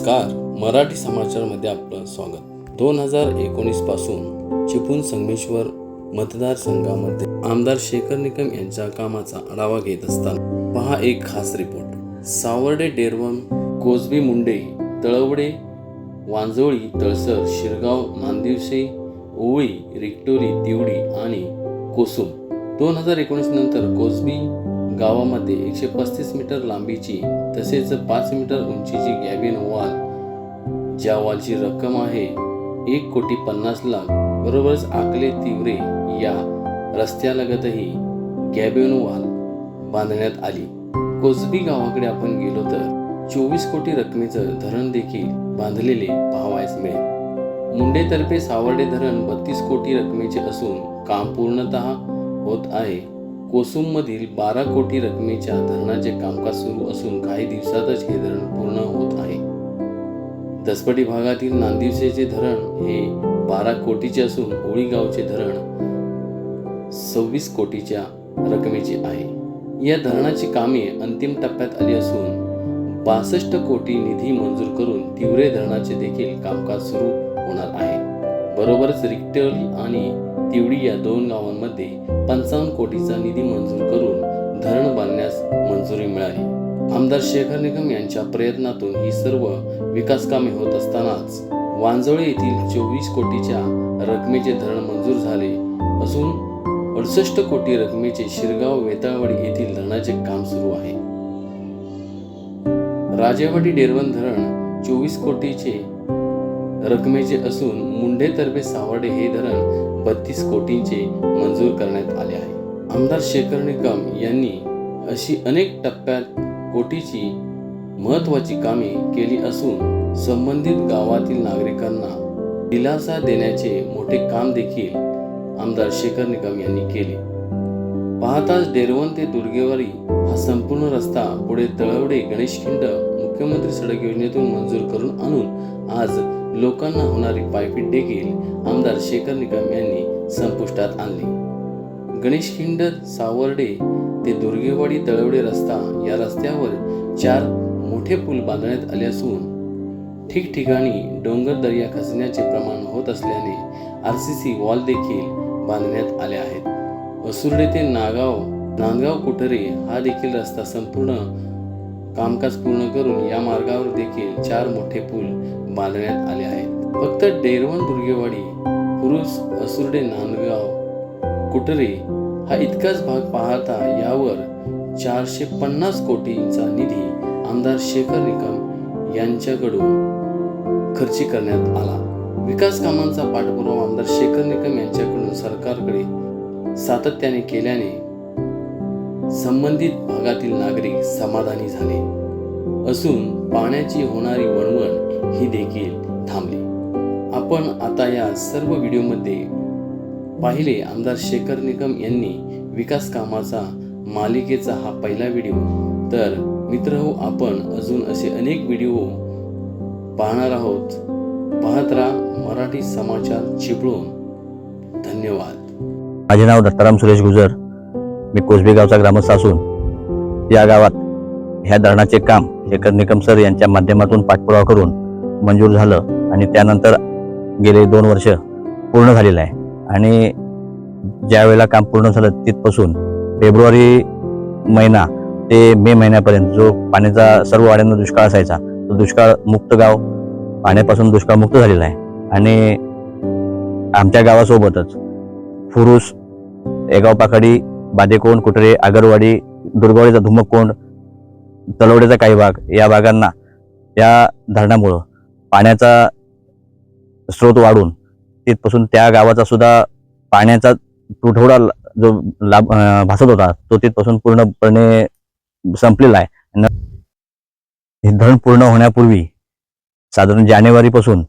नमस्कार. मराठी समाचारमध्ये आपलं स्वागत. दोन हजार एकोणीसपासून चिपळूण संगमेश्वर मतदारसंघामध्ये आमदार शेखर निकम यांच्या कामाचा आढावा घेत असताना पहा एक खास रिपोर्ट. सावर्डे डेरवण कोसबी मुंडे तळवडे वांजोळी तळसर शिरगाव नांदिवसे ओवळी रिक्टोरी तिवडी आणि कोसुम. दोन हजार एकोणीस नंतर कोसबी गावामध्ये एकशे पस्तीस मीटर लांबीची तसेच पाच मीटर उंचीची गॅबिन वॉल ज्या वॉलची रक्कम आहे एक कोटी पन्नास लाख बरोबरच आकले तिवरे या रस्त्यालगतही गॅबिन वॉल बांधण्यात आली. कोसबी गावाकडे आपण गेलो तर चोवीस कोटी रकमेचं धरण देखील बांधलेले पाहावयास मिळेल. मुंडेतर्फे सावर्डे धरण बत्तीस कोटी रकमेचे असून काम पूर्णतः होत आहे. कोसुममधील बारा कोटी रकमेच्या धरणाचे कामकाज सुरू असून काही दिवसातच हे धरण पूर्ण होत आहे. दसपटी भागातील नांदिवसेचे धरण हे बारा कोटीचे असून ओळी गावचे धरण सव्वीस कोटीच्या रकमेचे आहे. या धरणाची कामे अंतिम टप्प्यात आली असून बासष्ट कोटी निधी मंजूर करून तिवरे धरणाचे देखील कामकाज सुरू होणार आहे. बरोबरच रिक्टल आणि तिवडी या दोन गावांमध्ये पंचावन्न कोटीचा निधी मंजूर करून धरण बांधण्यास मंजुरी मिळाली. आमदार शेखर निगम यांच्या प्रयत्नातून ही सर्व विकास कामे होत असतानाच वांजोळे येथील चोवीस कोटीच्या रकमेचे धरण मंजूर झाले. असून अडुसष्ट कोटी रकमेचे शिरगाव वेताळवाडी येथील धरणाचे काम सुरू आहे. राजेवाडी डेरवण धरण चोवीस कोटीचे रकमेचे असून मुंडेतर्फे सावर्डे हे धरण बत्तीस कोटींचे मंजूर करण्यात आले आहे. आमदार शेखर निकम यांनी अशी अनेक टप्प्यात कोटीची महत्वाची कामे केली असून संबंधित गावातील नागरिकांना दिलासा देण्याचे मोठे काम देखील आमदार शेखर निकम यांनी केले. पाहताच डेरवण ते दुर्गेवारी हा संपूर्ण रस्ता पुढे तळवडे गणेशखिंड मुख्यमंत्री सडक योजनेतून मंजूर करून आणून आज लोकांना होणारी पायपीट देखील आमदार शेखर निकम यांनी संपुष्टात आणली. गणेशखिंड सावर्डे ते दुर्गेवाडी तळवडे रस्ता या रस्त्यावर चार मोठे पूल बांधण्यात आले असून ठिकठिकाणी डोंगर दर्या खचण्याचे प्रमाण होत असल्याने आर सी सी वॉल देखील बांधण्यात आले आहेत. असुर्डे ते नागाव नांदगाव कुठरे हा देखील रस्ता संपूर्ण कामकाज पूर्ण करून या मार्गावर देखील चार मोठे पूल बांधण्यात आले आहेत. फक्त डेरवण दुर्गेवाडी पुरुष असुर्डे नांदगाव कुटरे हा इतकाच भाग पाहता यावर चारशे पन्नास कोटींचा निधी आमदार शेखर निकम यांच्याकडून खर्ची करण्यात आला. विकास कामांचा पाठपुरावा आमदार शेखर निकम यांच्याकडून सरकारकडे सातत्याने केल्याने संबंधित भागातील नागरिक समाधानी झाले. असून पाण्याची होणारी वणवण ही देखील थांबली. आपण आता या सर्व व्हिडिओमध्ये पाहिले आमदार शेखर निकम यांनी विकास कामाचा मालिकेचा हा पहिला व्हिडिओ. तर मित्र हो आपण अजून असे अनेक व्हिडिओ पाहणार आहोत. पाहत राहा मराठी समाचार चिपळून धन्यवाद. माझे नाव दत्ताराम सुरेश गुजर. मी कोसबेगावचा ग्रामस्थ असून या गावात ह्या धरणाचे काम शेखर निकम सर यांच्या माध्यमातून पाठपुरावा करून मंजूर झालं आणि त्यानंतर गेले दोन वर्ष पूर्ण झालेलं आहे. आणि ज्यावेळेला काम पूर्ण झालं तिथपासून फेब्रुवारी महिना ते मे महिन्यापर्यंत जो पाण्याचा सर्व वाड्यांना दुष्काळ असायचा तो दुष्काळ मुक्त गाव पाण्यापासून दुष्काळ मुक्त झालेला आहे. आणि आमच्या गावासोबतच फुरुस एगाव पाखाडी बादेकोंड कुटरे आगरवाडी दुर्गावडीचा धुमकोंड तलवड्याचा काही भाग या भागांना या धरणामुळं पाण्याचा स्रोत वाढून तिथपासून त्या गावाचा सुद्धा पाण्याचा तुटवडा जो लाभ भासत होता तो तिथपासून पूर्णपणे संपलेला आहे. न- हे धरण पूर्ण होण्यापूर्वी साधारण जानेवारीपासून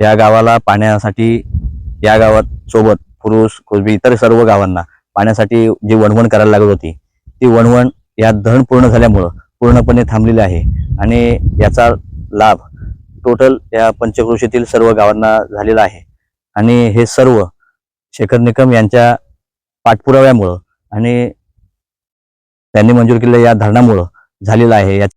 या गावाला पाण्यासाठी या गावात सोबत पुरुष कोसबी इतर सर्व गावांना पाण्यासाठी जी वणवण करायला लागत होती ती वणवण या धरण पूर्ण झाल्यामुळं पूर्णपणे थांबलेली आहे. आणि याचा लाभ टोटल या पंचक्रोशीतील सर्व गावांना झालेला आहे. आणि हे सर्व शेखर निकम यांच्या पाठपुराव्यामुळं आणि त्यांनी मंजूर केलेल्या या धरणामुळं झालेलं आहे. या